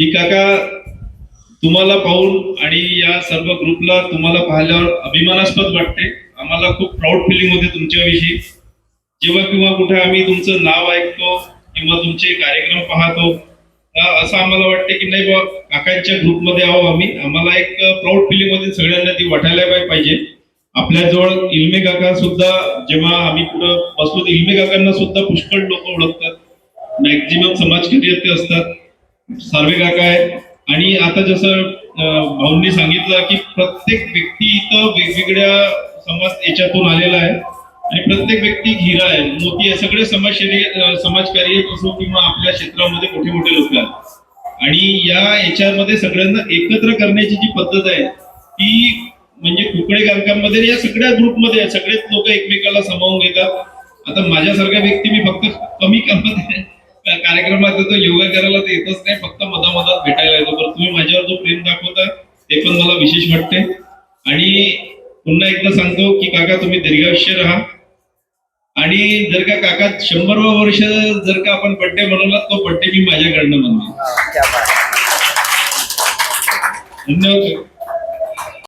की काका तुम्हाला पाहून आणि या सर्व ग्रुपला तुम्हाला पाहिल्यावर अभिमानास्पद वाटते. आम्हाला खूप प्राऊड फिलिंग होते तुमच्याविषयी. जेव्हा किंवा कुठे आम्ही तुमचं नाव ऐकतो किंवा तुमचे कार्यक्रम पाहतो असं आम्हाला वाटते की नाही बा काकांच्या ग्रुपमध्ये आहो आम्ही. आम्हाला एक प्राऊड फिलिंग होते सगळ्यांना ती वाटायला पाहिजे. आपल्याजवळ इल्मे काका सुद्धा जेव्हा आम्ही पुढं बसलो तर इल्मे काकांना सुद्धा पुष्कळ लोक ओळखतात. मॅक्झिमम समाजकार्यकर्ते असतात. सार्वे काका आहे आणि आता जसं भाऊंनी सांगितलं की प्रत्येक व्यक्ती इथं वेगवेगळ्या समाज याच्यातून आलेला आहे. आणि प्रत्येक व्यक्ती हिरा आहे. मोती आहे. सगळे समाज समाजकार्य असो किंवा आपल्या क्षेत्रामध्ये मोठे मोठे लोक आहेत. आणि या याच्यामध्ये सगळ्यांना एकत्र करण्याची जी पद्धत आहे ती म्हणजे कुकडे गारकांमध्ये या सगळ्या ग्रुपमध्ये सगळेच लोक एकमेकाला सामावून घेतात. आता माझ्यासारख्या व्यक्ती मी फक्त कमी कामात कार्यक्रमात येतो योगा करायला तर येतच नाही फक्त मधामधात भेटायला येतो. पण तुम्ही माझ्यावर जो प्रेम दाखवता ते पण मला विशेष वाटते. आणि पुन्हा एकदा सांगतो की काका तुम्ही दीर्घायुष्य राहा. आणि जर का काका शंभरवा वर्ष जर का आपण बड्डे बनवला तो बड्डे मी माझ्याकडनं म्हणतो धन्यवाद.